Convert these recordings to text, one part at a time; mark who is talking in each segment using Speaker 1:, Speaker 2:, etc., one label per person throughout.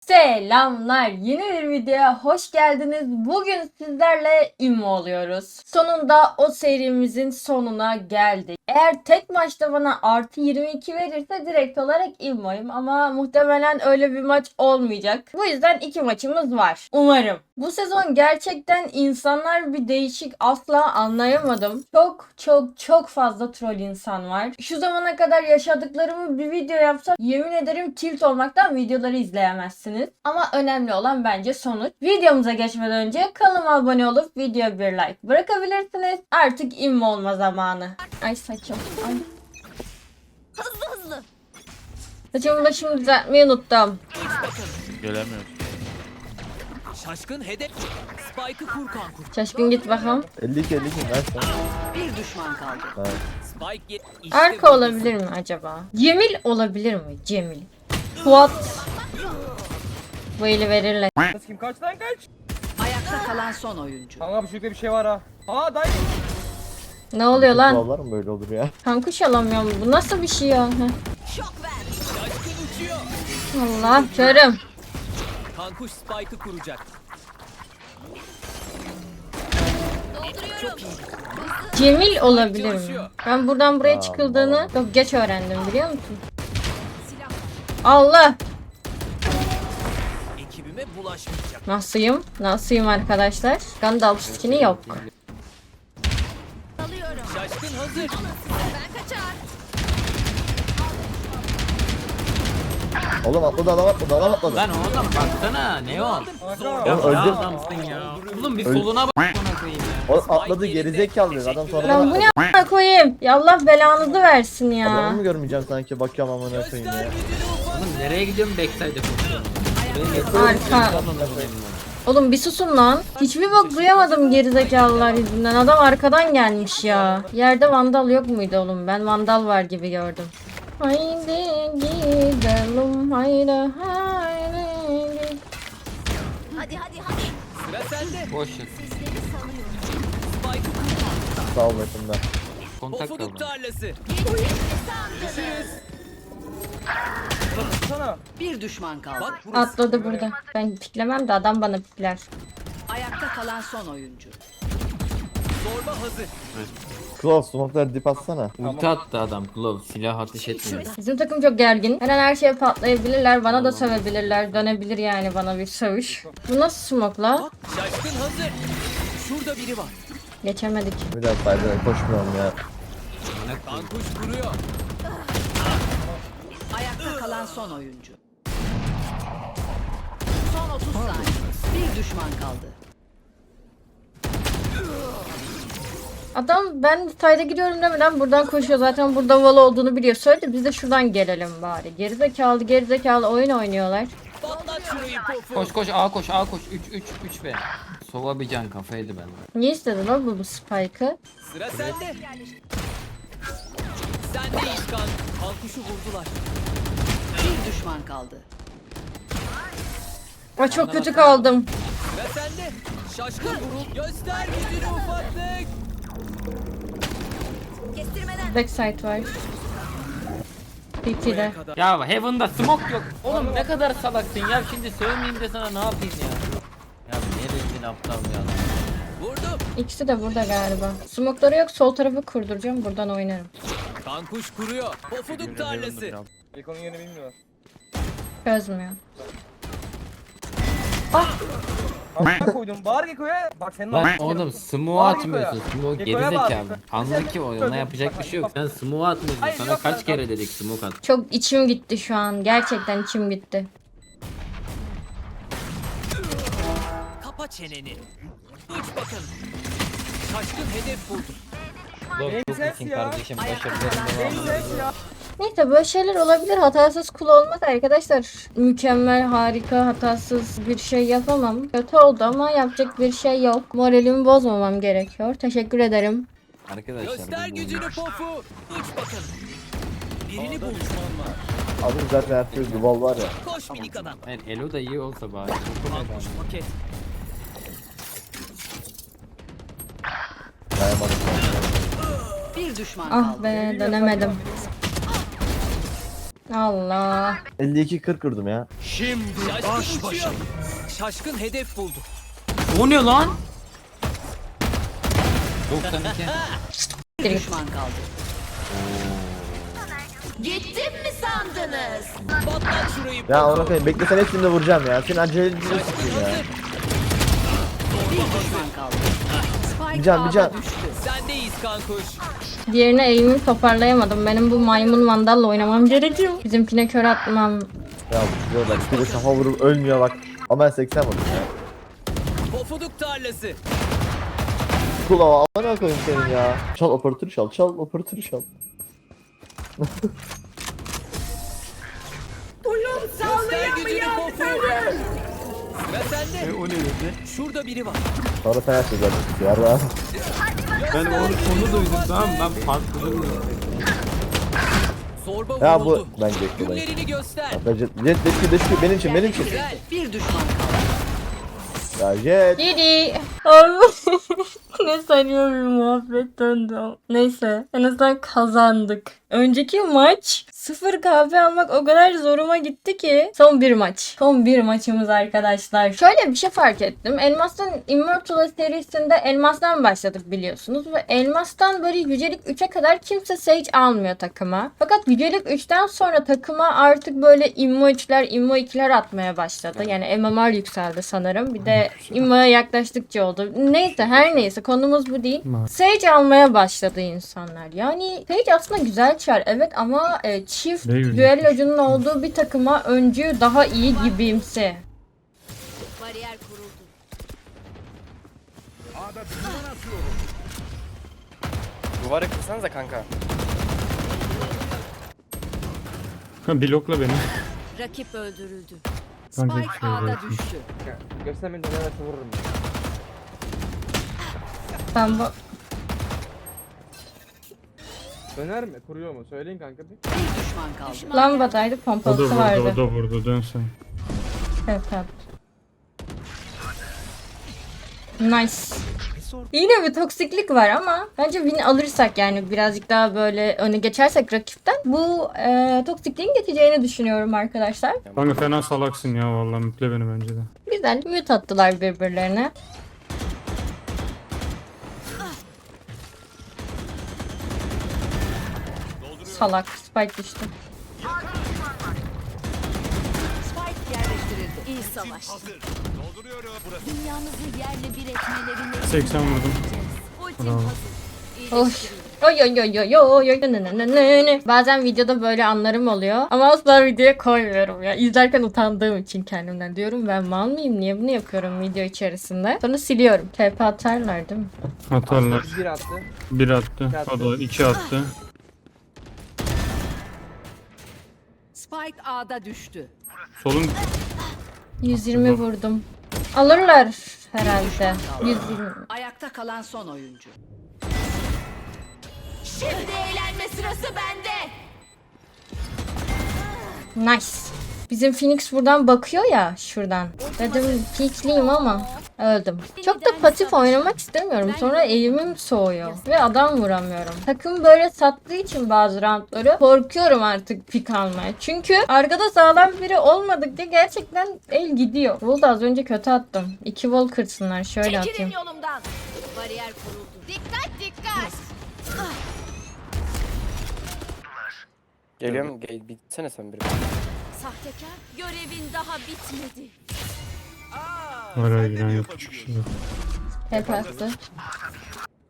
Speaker 1: Selamlar. Yeni bir videoya hoş geldiniz. Bugün sizlerle immo oluyoruz. Sonunda o serimizin sonuna geldik. Eğer tek maçta bana artı 22 verirse direkt olarak immoyum ama muhtemelen öyle bir maç olmayacak. Bu yüzden iki maçımız var. Umarım. Bu sezon gerçekten insanlar bir değişik asla anlayamadım. Çok çok çok fazla troll insan var. Şu zamana kadar yaşadıklarımı bir video yapsam yemin ederim tilt olmaktan videoları izleyemezsiniz. Ama önemli olan bence sonuç. Videomuza geçmeden önce kanalıma abone olup videoya bir like bırakabilirsiniz. Artık immo olma zamanı. Ay saçım. Ay.
Speaker 2: Hızlı hızlı.
Speaker 1: Saçımı başımı düzeltmeyi unuttum.
Speaker 3: Gelemiyoruz.
Speaker 4: Şaşkın hedef. Spike'ı kur kankur.
Speaker 1: Şaşkın git bakalım.
Speaker 5: 52 52 ver sen.
Speaker 2: Bir düşman kaldı.
Speaker 5: Ha.
Speaker 4: Spike ye- işte
Speaker 1: Arka
Speaker 4: bu.
Speaker 1: olabilir mi acaba? Cemil olabilir mi? Cemil. Fuat. Bu eli verirler.
Speaker 6: Kim kaç lan kaç?
Speaker 2: Ayakta kalan son oyuncu.
Speaker 6: Kanka bu çocukta bir şey var ha. Aa dayı.
Speaker 1: Ne oluyor lan?
Speaker 5: Kurallar mı böyle olur ya?
Speaker 1: Kankuş alamıyorum. Bu nasıl bir şey ya? Heh. Allah körüm.
Speaker 4: Kankuş Spike'ı kuracak.
Speaker 1: Cemil olabilir mi? Ben buradan buraya çıkıldığını çok geç öğrendim biliyor musun? Allah!
Speaker 4: Ekibime bulaşmayacak.
Speaker 1: Nasılyım? Nasılyım arkadaşlar? Gandalf skin'i yok.
Speaker 4: Şaşkın hazır.
Speaker 5: Oğlum atladı adam atladı adam atladı.
Speaker 7: Lan oğlum baksana ne o?
Speaker 6: Kanka.
Speaker 5: Oğlum öldü.
Speaker 7: Adamsın ya. Oğlum bir soluna bak koyayım ya.
Speaker 5: O atladı gerizekalı dedi. Adam sonra
Speaker 1: Lan bu ne koyayım? Ya Allah belanızı versin
Speaker 5: Adamı
Speaker 1: ya.
Speaker 5: mı görmeyeceğim sanki bakıyorum amına koyayım ya.
Speaker 7: Oğlum nereye gidiyorum backside'e koşuyorum.
Speaker 1: Arka. Oğlum bir susun lan. Hiçbir bok duyamadım gerizekalılar yüzünden. Adam arkadan gelmiş ya. Yerde vandal yok muydu oğlum? Ben vandal var gibi gördüm. Haydi gidelim haydi haydi.
Speaker 2: Hadi hadi hadi.
Speaker 4: Sıra sende.
Speaker 7: Boş ver.
Speaker 4: Spike'ı kur.
Speaker 5: Sağ ol yakında.
Speaker 7: Kontak kaldı.
Speaker 4: tarlası.
Speaker 6: Sana.
Speaker 2: Bir düşman kaldı.
Speaker 4: Bak burası.
Speaker 1: Atladı burada. Ben piklemem de adam bana pikler.
Speaker 2: Ayakta kalan son oyuncu.
Speaker 4: Zorba hazır.
Speaker 5: Close smoke'ları dip atsana.
Speaker 7: Ulti attı adam Glove. Silah ateş etmiyor.
Speaker 1: Bizim takım çok gergin. Her an her şeye patlayabilirler. Bana da sövebilirler. Dönebilir yani bana bir sövüş. Bu nasıl smoke la?
Speaker 4: Şaşkın hazır. Şurada biri var.
Speaker 1: Geçemedik.
Speaker 5: Bir daha sayda koşmuyorum ya.
Speaker 4: Kankuş kuruyor.
Speaker 2: Ayakta kalan son oyuncu. Son 30 saniye. Bir düşman kaldı.
Speaker 1: Adam ben sayda gidiyorum demeden buradan koşuyor. Zaten burada wall olduğunu biliyor. Söyle biz de şuradan gelelim bari. Gerizekalı gerizekalı oyun oynuyorlar.
Speaker 7: Koş koş A koş A koş 3 3 3 be. Sova bir can kafaydı bende.
Speaker 1: Niye istedi lan bu, bu spike'ı?
Speaker 4: Sıra sende. Sendeyiz kan. Kankuşu vurdular.
Speaker 2: Bir düşman kaldı.
Speaker 1: Ay çok kötü kaldım.
Speaker 4: Sıra sende. Şaşkın vurul. Göster gücünü ufaklık.
Speaker 1: Backside var. PT'de.
Speaker 4: kadar.
Speaker 7: Ya Heaven'da smoke yok. Oğlum ne kadar salaksın ya şimdi sövmeyeyim de sana ne yapayım ya. Ya ne rezil aptal ya.
Speaker 4: Vurdum.
Speaker 1: İkisi de burada galiba. Smoke'ları yok. Sol tarafı kurduracağım. Buradan oynarım.
Speaker 4: Kankuş kuruyor. Pofuduk tarlası.
Speaker 6: Ekonun yerini bilmiyorlar.
Speaker 1: Çözmüyor.
Speaker 6: Amına koydum. Bağır Geko'ya. Bak senin
Speaker 7: Lan
Speaker 6: ağzın-
Speaker 7: oğlum smoke
Speaker 6: Bağır
Speaker 7: atmıyorsun. Smoke
Speaker 6: Geko'ya bağır.
Speaker 7: gerizekalı. Anla ki o ona yapacak bir şey yok. Sen smoke atmıyorsun.
Speaker 6: Hayır,
Speaker 7: Sana
Speaker 6: yok
Speaker 7: kaç
Speaker 6: lan,
Speaker 7: kere dedik smoke at.
Speaker 1: Çok içim gitti şu an. Gerçekten içim gitti.
Speaker 4: Kapa çeneni. Uç bakalım. Şaşkın hedef buldu.
Speaker 7: Glove
Speaker 6: Benim
Speaker 7: çok iyisin
Speaker 6: ya.
Speaker 7: kardeşim.
Speaker 6: Benim ses ya.
Speaker 1: Neyse böyle şeyler olabilir. Hatasız kul olmaz arkadaşlar. Mükemmel, harika, hatasız bir şey yapamam. Kötü oldu ama yapacak bir şey yok. Moralimi bozmamam gerekiyor. Teşekkür ederim.
Speaker 7: Arkadaşlar.
Speaker 4: Göster
Speaker 7: bu-
Speaker 4: gücünü pofu. Uç bakalım. Birini bul.
Speaker 5: Adım zaten her türlü wall var ya.
Speaker 4: Koş minik adam.
Speaker 7: Hayır Elo da iyi olsa bari.
Speaker 4: Kankuş paket.
Speaker 5: Dayanamadım.
Speaker 2: Bir düşman
Speaker 1: Ah
Speaker 2: kaldı.
Speaker 1: be dönemedim. Allah.
Speaker 5: 52 40 kırdım ya.
Speaker 4: Şimdi Şaşkın uçuyor. Şaşkın hedef buldu.
Speaker 7: O ne lan? 92.
Speaker 2: Bir düşman kaldı.
Speaker 4: Patlat şurayı.
Speaker 5: Ya ona koyayım beklesen hepsini de vuracağım ya. Senin acele sikeyim ya.
Speaker 2: Bir düşman kaldı.
Speaker 5: Bir can, bir can.
Speaker 4: Sendeyiz kankuş.
Speaker 1: Diğerine eğimimi toparlayamadım. Benim bu maymun vandalla oynamam gerekiyor. Bizimkine kör atmam.
Speaker 5: Ya bu şuraya bak. Bir de kafa vurup ölmüyor bak. Ama ben 80 vurdum ya.
Speaker 4: Pofuduk tarlası.
Speaker 5: Kulağa amına koyayım senin ya. Çal operatörü çal. Çal operatörü çal.
Speaker 4: Göster gücünü pofuduk. Sıra sende.
Speaker 7: o ne dedi?
Speaker 4: Şurada biri var.
Speaker 5: Sonra sen şeyi gördün. Yarra.
Speaker 7: Ben onu, onu duydum tamam mı? ben farklı duymadım.
Speaker 4: Zorba
Speaker 5: Ya bu
Speaker 4: vuruldu.
Speaker 5: ben Gekko'dayım.
Speaker 4: Günlerini göster.
Speaker 5: Ya jet, jet, jet, jet, benim için, benim için.
Speaker 4: Güzel.
Speaker 2: Bir düşman kaldı.
Speaker 5: Ya Jet.
Speaker 1: Didi. Ne saçma bir muhabbet döndü. Neyse en azından kazandık. Önceki maç sıfır kahve almak o kadar zoruma gitti ki. Son bir maç. Son bir maçımız arkadaşlar. Şöyle bir şey fark ettim. Elmas'tan Immortal serisinde Elmas'tan başladık biliyorsunuz. Ve Elmas'tan böyle yücelik 3'e kadar kimse Sage almıyor takıma. Fakat yücelik 3'ten sonra takıma artık böyle Immo 3'ler, Immo 2'ler atmaya başladı. Yani MMR yükseldi sanırım. Bir de Immo'ya yaklaştıkça oldu. Neyse her neyse konumuz bu değil. Sage almaya başladı insanlar. Yani Sage aslında güzel çar evet ama e, çift
Speaker 8: güzel.
Speaker 1: düellocunun olduğu bir takıma öncü daha iyi gibimsi.
Speaker 2: Bariyer kuruldu.
Speaker 9: Duvarı kırsanıza kanka.
Speaker 8: Blokla beni.
Speaker 2: Rakip öldürüldü.
Speaker 8: Kanka
Speaker 2: Spike
Speaker 8: şöyle
Speaker 2: A'da
Speaker 8: yapayım.
Speaker 2: düştü.
Speaker 6: Göstermeyin dönerse vururum.
Speaker 1: Ben bu
Speaker 6: Döner mi? Kuruyor mu? Söyleyin kanka bir.
Speaker 2: Bir düşman kaldı.
Speaker 1: lambadaydı
Speaker 8: O da
Speaker 1: pompalısı
Speaker 8: vurdu,
Speaker 1: vardı.
Speaker 8: o da vurdu. Dön sen.
Speaker 1: Evet evet. Nice. Yine bir toksiklik var ama bence win alırsak yani birazcık daha böyle öne geçersek rakipten bu e, toksikliğin geçeceğini düşünüyorum arkadaşlar.
Speaker 8: Kanka fena salaksın ya vallahi mükle beni bence de.
Speaker 1: Güzel mute attılar birbirlerine. Salak spike düştü.
Speaker 2: Spike yerleştirildi.
Speaker 10: İyi savaş. Dünyamızı yerle bir etmelerine
Speaker 8: 80 vurdum.
Speaker 10: ultim hazır.
Speaker 1: Oy. Oy oy oy oy oy oy nı nı nı nı nı. Bazen videoda böyle anlarım oluyor ama asla videoya koymuyorum ya. İzlerken utandığım için kendimden diyorum ben mal mıyım niye bunu yapıyorum video içerisinde. Sonra siliyorum. TP atarlar değil mi?
Speaker 8: Atarlar.
Speaker 6: Bir attı.
Speaker 8: Bir attı. O da iki attı.
Speaker 2: Spike A'da düştü.
Speaker 8: Solun
Speaker 1: 120 vurdum. Alırlar herhalde. 120.
Speaker 2: Ayakta kalan son oyuncu.
Speaker 10: Şimdi eğlenme sırası bende.
Speaker 1: Nice. Bizim Phoenix buradan bakıyor ya şuradan. Dedim peekliyim ama öldüm. Çok da pasif oynamak istemiyorum. Sonra eğimim soğuyor. Ve adam vuramıyorum. Takım böyle sattığı için bazı roundları korkuyorum artık pik almaya. Çünkü arkada sağlam biri olmadıkça gerçekten el gidiyor. Wall da az önce kötü attım. 2 wall kırsınlar. Şöyle
Speaker 10: Çekilin
Speaker 1: atayım.
Speaker 10: yolumdan. Bariyer kuruldu. Dikkat dikkat.
Speaker 9: Geliyorum. Gel, bitsene sen bir.
Speaker 10: Sahtekar görevin daha bitmedi.
Speaker 8: Oraya giren yok. Küçük şey yok.
Speaker 1: Hep attı.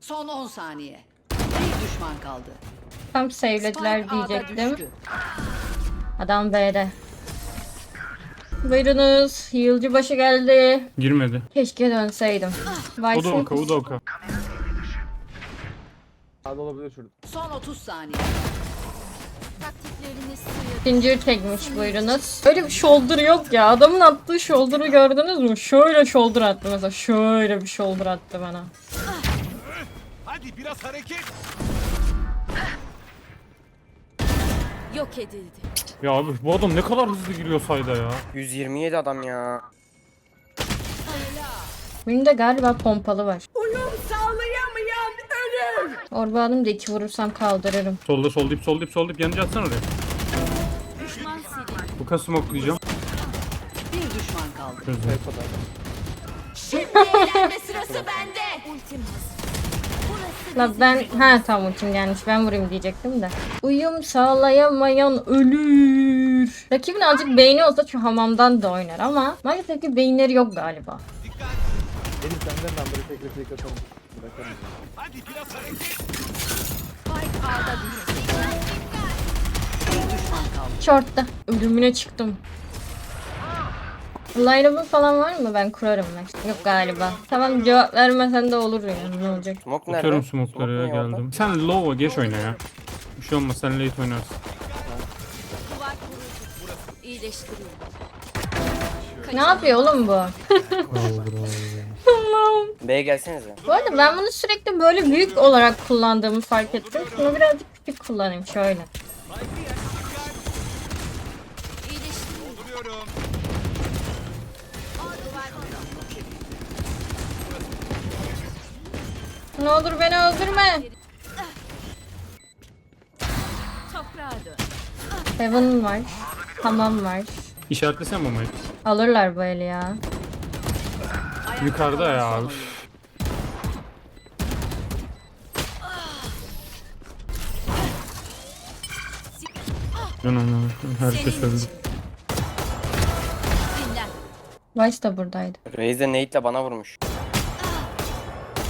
Speaker 2: Son 10 saniye. Bir düşman kaldı.
Speaker 1: Tam save'lediler diyecektim. Adam B'de. Buyurunuz. Heal'cı başı geldi.
Speaker 8: Girmedi.
Speaker 1: Keşke dönseydim.
Speaker 8: O da oka, o da oka.
Speaker 6: Sağda olabilir şurada.
Speaker 2: Son 30 saniye.
Speaker 1: Zincir çekmiş buyurunuz. Öyle bir shoulder yok ya. Adamın attığı shoulder'ı gördünüz mü? Şöyle shoulder attı mesela. Şöyle bir shoulder attı bana.
Speaker 10: Yok edildi.
Speaker 8: Ya abi bu adam ne kadar hızlı giriyor sayda ya.
Speaker 9: 127 adam ya.
Speaker 1: Benim de galiba pompalı var. Orba alım da iki vurursam kaldırırım.
Speaker 8: Solda sol dip sol dip sol dip yanıcı atsana oraya.
Speaker 10: Düşman.
Speaker 8: Bu kasım oklayacağım.
Speaker 2: kaldı.
Speaker 8: Çözdüm.
Speaker 10: Eğlenme sırası bende. Ultim
Speaker 1: La ben ha tamam ultim gelmiş ben vurayım diyecektim de. Uyum sağlayamayan ölür. Rakibin azıcık beyni olsa şu hamamdan da oynar ama maalesef ki beyinleri yok galiba.
Speaker 5: Benim senden ben böyle Bırakalım.
Speaker 2: Spike A'da düştü. Bir düşman kaldı.
Speaker 1: Short'ta ölümüne çıktım. Line falan var mı? Ben kurarım ben. Yok galiba. Tamam cevap vermesen de olur yani ne olacak?
Speaker 9: Smoke nerede?
Speaker 8: Atıyorum smoke'ları ya
Speaker 9: Smoke
Speaker 8: geldim. Sen low'a geç oyna ya. Bir şey olmaz sen late oynarsın.
Speaker 10: duvar.
Speaker 1: Ne yapıyor oğlum bu? Allah'ım.
Speaker 9: B'ye gelsenize.
Speaker 1: Bu arada ben bunu sürekli böyle büyük olarak kullandığımı fark ettim. Şunu birazcık küçük kullanayım şöyle. Ne olur beni öldürme. Heaven var. Hamam var.
Speaker 8: İşaretlesene bombayı.
Speaker 1: Alırlar bu eli ya.
Speaker 8: Yukarıda ya. üf. Lan herkes öldü.
Speaker 1: Vice da buradaydı.
Speaker 9: Raze de Nate'le bana vurmuş.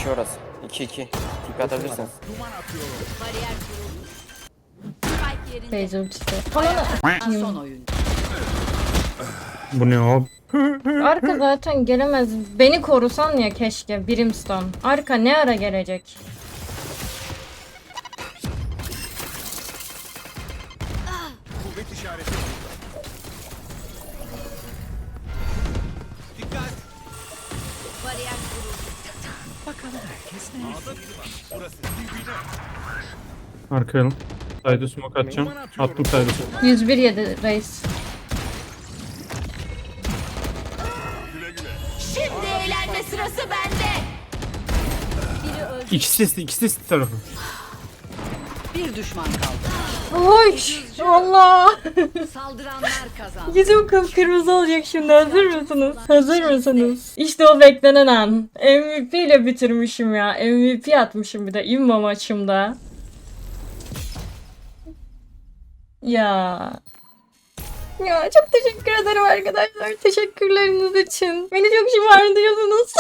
Speaker 9: 2 orası. 2 2. Tip atabilirsiniz.
Speaker 10: Bariyer kuruldu. Spike yerinde.
Speaker 2: Son oyuncu.
Speaker 8: Bu ne abi?
Speaker 1: Arka zaten gelemez. Beni korusan ya keşke Brimstone. Arka ne ara gelecek?
Speaker 10: Bariyer kuruldu.
Speaker 8: Arkayalım. Sayda smoke atacağım. Attım smoke.
Speaker 1: 101 yedi reis.
Speaker 8: İkisi de ikisi de tarafı.
Speaker 2: Bir düşman kaldı.
Speaker 1: Oy Allah.
Speaker 2: Saldıranlar kazandı.
Speaker 1: Yüzüm kıpkırmızı olacak şimdi hazır mısınız? Hazır mısınız? İşte o beklenen an. MVP ile bitirmişim ya. MVP atmışım bir de imma maçımda. Ya. Ya çok teşekkür ederim arkadaşlar. Teşekkürleriniz için. Beni çok şımardıyorsunuz.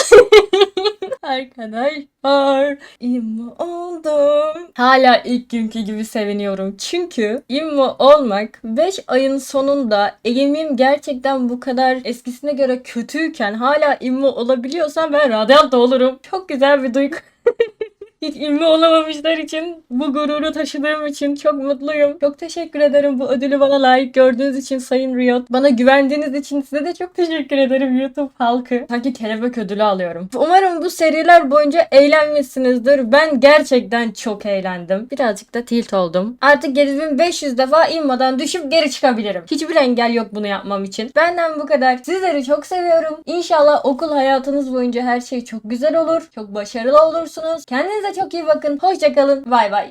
Speaker 1: arkadaşlar. İmmo oldum. Hala ilk günkü gibi seviniyorum. Çünkü immo olmak 5 ayın sonunda eğimim gerçekten bu kadar eskisine göre kötüyken hala immo olabiliyorsam ben radyant olurum. Çok güzel bir duygu. Hiç ilmi olamamışlar için bu gururu taşıdığım için çok mutluyum. Çok teşekkür ederim bu ödülü bana layık gördüğünüz için Sayın Riot. Bana güvendiğiniz için size de çok teşekkür ederim YouTube halkı. Sanki kelebek ödülü alıyorum. Umarım bu seriler boyunca eğlenmişsinizdir. Ben gerçekten çok eğlendim. Birazcık da tilt oldum. Artık 7500 defa inmadan düşüp geri çıkabilirim. Hiçbir engel yok bunu yapmam için. Benden bu kadar. Sizleri çok seviyorum. İnşallah okul hayatınız boyunca her şey çok güzel olur. Çok başarılı olursunuz. Çok iyi bakın. Hoşçakalın. Bay bay.